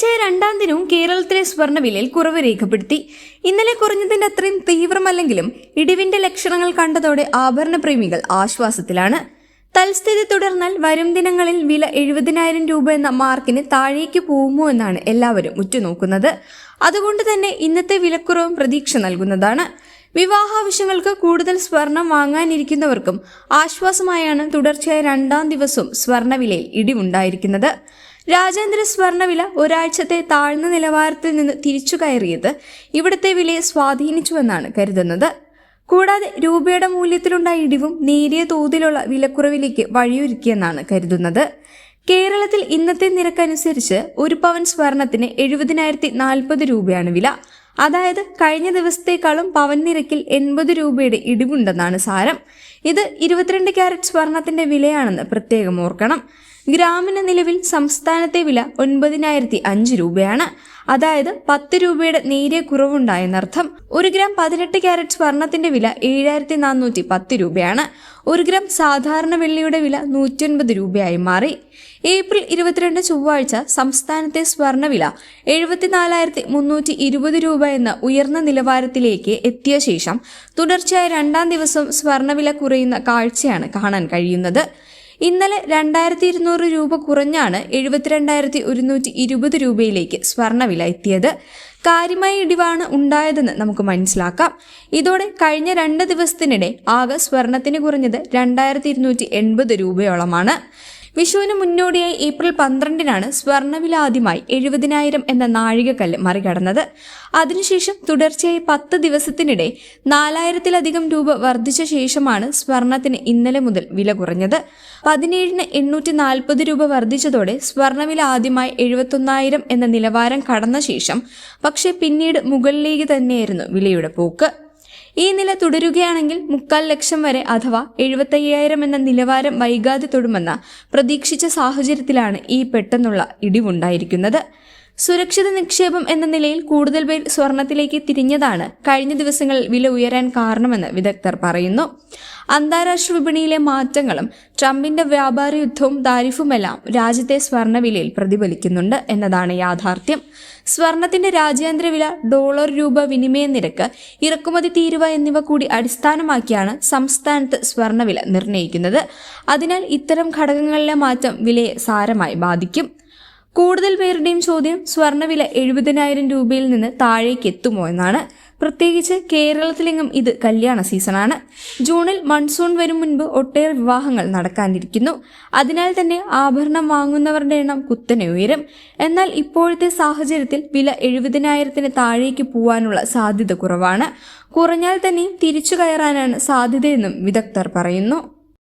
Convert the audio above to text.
തുടർച്ചയായ രണ്ടാം ദിനവും കേരളത്തിലെ സ്വർണവിലയിൽ കുറവ് രേഖപ്പെടുത്തി. ഇന്നലെ കുറഞ്ഞതിന്റെ അത്രയും തീവ്രമല്ലെങ്കിലും ഇടിവിന്റെ ലക്ഷണങ്ങൾ കണ്ടതോടെ ആഭരണ പ്രേമികൾ ആശ്വാസത്തിലാണ്. തൽസ്ഥിതി തുടർന്നാൽ വരും ദിനങ്ങളിൽ വില എഴുപതിനായിരം രൂപ എന്ന മാർക്കിന് താഴേക്ക് പോകുമോ എന്നാണ് എല്ലാവരും ഉറ്റുനോക്കുന്നത്. അതുകൊണ്ട് തന്നെ ഇന്നത്തെ വിലക്കുറവും പ്രതീക്ഷ നൽകുന്നതാണ്. വിവാഹാവശ്യങ്ങൾക്ക് കൂടുതൽ സ്വർണം വാങ്ങാനിരിക്കുന്നവർക്കും ആശ്വാസമായാണ് തുടർച്ചയായ രണ്ടാം ദിവസവും സ്വർണവിലയിൽ ഇടിവുണ്ടായിരിക്കുന്നത്. രാജ്യാന്തര സ്വർണവില ഒരാഴ്ചത്തെ താഴ്ന്ന നിലവാരത്തിൽ നിന്ന് തിരിച്ചു കയറിയത് ഇവിടുത്തെ വിലയെ സ്വാധീനിച്ചുവെന്നാണ് കരുതുന്നത്. കൂടാതെ രൂപയുടെ മൂല്യത്തിലുണ്ടായ ഇടിവും നേരിയ തോതിലുള്ള വിലക്കുറവിലേക്ക് വഴിയൊരുക്കിയെന്നാണ് കരുതുന്നത്. കേരളത്തിൽ ഇന്നത്തെ നിരക്കനുസരിച്ച് ഒരു പവൻ സ്വർണത്തിന് എഴുപതിനായിരത്തി നാൽപ്പത് രൂപയാണ് വില. അതായത് കഴിഞ്ഞ ദിവസത്തേക്കാളും പവൻ നിരക്കിൽ എൺപത് രൂപയുടെ ഇടിവുണ്ടെന്നാണ് സാരം. ഇത് ഇരുപത്തിരണ്ട് ക്യാരറ്റ് സ്വർണത്തിന്റെ വിലയാണെന്ന് പ്രത്യേകം ഓർക്കണം. ഗ്രാമിന് നിലവിൽ സംസ്ഥാനത്തെ വില ഒൻപതിനായിരത്തി അഞ്ച് രൂപയാണ്. അതായത് പത്ത് രൂപയുടെ നേരിയ കുറവുണ്ടായെന്നർത്ഥം. ഒരു ഗ്രാം പതിനെട്ട് ക്യാരറ്റ് സ്വർണത്തിന്റെ വില ഏഴായിരത്തി നാനൂറ്റി പത്ത് രൂപയാണ്. ഒരു ഗ്രാം സാധാരണ വെള്ളിയുടെ വില നൂറ്റൊൻപത് രൂപയായി മാറി. ഏപ്രിൽ ഇരുപത്തിരണ്ട് ചൊവ്വാഴ്ച സംസ്ഥാനത്തെ സ്വർണവില എഴുപത്തിനാലായിരത്തി മുന്നൂറ്റി ഇരുപത് രൂപ എന്ന ഉയർന്ന നിലവാരത്തിലേക്ക് എത്തിയ ശേഷം തുടർച്ചയായ രണ്ടാം ദിവസം സ്വർണവില കുറയുന്ന കാഴ്ചയാണ് കാണാൻ കഴിയുന്നത്. ഇന്നലെ രണ്ടായിരത്തി ഇരുന്നൂറ് രൂപ കുറഞ്ഞാണ് എഴുപത്തിരണ്ടായിരത്തി ഒരുന്നൂറ്റി ഇരുപത് രൂപയിലേക്ക് സ്വർണവില എത്തിയത്. കാര്യമായ ഇടിവാണ് ഉണ്ടായതെന്ന് നമുക്ക് മനസ്സിലാക്കാം. ഇതോടെ കഴിഞ്ഞ രണ്ട് ദിവസത്തിനിടെ ആകെ സ്വർണത്തിന് കുറഞ്ഞത് രണ്ടായിരത്തി ഇരുന്നൂറ്റി എൺപത് രൂപയോളമാണ്. വിഷുവിന് മുന്നോടിയായി ഏപ്രിൽ പന്ത്രണ്ടിനാണ് സ്വർണവില ആദ്യമായി എഴുപതിനായിരം എന്ന നാഴികക്കല്ല് മറികടന്നത്. അതിനുശേഷം തുടർച്ചയായി പത്ത് ദിവസത്തിനിടെ നാലായിരത്തിലധികം രൂപ വർദ്ധിച്ച ശേഷമാണ് സ്വർണത്തിന് ഇന്നലെ മുതൽ വില കുറഞ്ഞത്. പതിനേഴിന് എണ്ണൂറ്റി നാൽപ്പത് രൂപ വർദ്ധിച്ചതോടെ സ്വർണവില ആദ്യമായി എഴുപത്തൊന്നായിരം എന്ന നിലവാരം കടന്ന ശേഷം പക്ഷേ പിന്നീട് മുകളിലേക്ക് തന്നെയായിരുന്നു വിലയുടെ പോക്ക്. ഈ നില തുടരുകയാണെങ്കിൽ മുക്കാൽ ലക്ഷം വരെ അഥവാ എഴുപത്തയ്യായിരം എന്ന നിലവാരം വൈകാതെ തൊടുമെന്ന പ്രതീക്ഷിച്ച സാഹചര്യത്തിലാണ് ഈ പെട്ടെന്നുള്ള ഇടിവുണ്ടായിരിക്കുന്നത്. സുരക്ഷിത നിക്ഷേപം എന്ന നിലയിൽ കൂടുതൽ പേർ സ്വർണത്തിലേക്ക് തിരിഞ്ഞതാണ് കഴിഞ്ഞ ദിവസങ്ങളിൽ വില ഉയരാൻ കാരണമെന്ന് വിദഗ്ധർ പറയുന്നു. അന്താരാഷ്ട്ര വിപണിയിലെ മാറ്റങ്ങളും ട്രംപിന്റെ വ്യാപാര യുദ്ധവും താരിഫുമെല്ലാം രാജ്യത്തെ സ്വർണവിലയിൽ പ്രതിഫലിക്കുന്നുണ്ട് എന്നതാണ് യാഥാർത്ഥ്യം. സ്വർണത്തിന്റെ രാജ്യാന്തര വില ഡോളർ രൂപ വിനിമയ നിരക്ക് ഇറക്കുമതി തീരുവ എന്നിവ കൂടി അടിസ്ഥാനമാക്കിയാണ് സംസ്ഥാനത്ത് സ്വർണവില നിർണയിക്കുന്നത്. അതിനാൽ ഇത്തരം ഘടകങ്ങളിലെ മാറ്റം വിലയെ സാരമായി ബാധിക്കും. കൂടുതൽ പേരുടെയും ചോദ്യം സ്വർണവില എഴുപതിനായിരം രൂപയിൽ നിന്ന് താഴേക്ക് എത്തുമോ എന്നാണ്. പ്രത്യേകിച്ച് കേരളത്തിലെങ്ങും ഇത് കല്യാണ സീസണാണ്. ജൂണിൽ മൺസൂൺ വരും മുൻപ് ഒട്ടേറെ വിവാഹങ്ങൾ നടക്കാനിരിക്കുന്നു. അതിനാൽ തന്നെ ആഭരണം വാങ്ങുന്നവരുടെ എണ്ണം കുത്തനെ ഉയരും. എന്നാൽ ഇപ്പോഴത്തെ സാഹചര്യത്തിൽ വില എഴുപതിനായിരത്തിന് താഴേക്ക് പോവാനുള്ള സാധ്യത കുറവാണ്. കുറഞ്ഞാൽ തന്നെയും തിരിച്ചു കയറാനാണ് സാധ്യതയെന്നും വിദഗ്ധർ പറയുന്നു.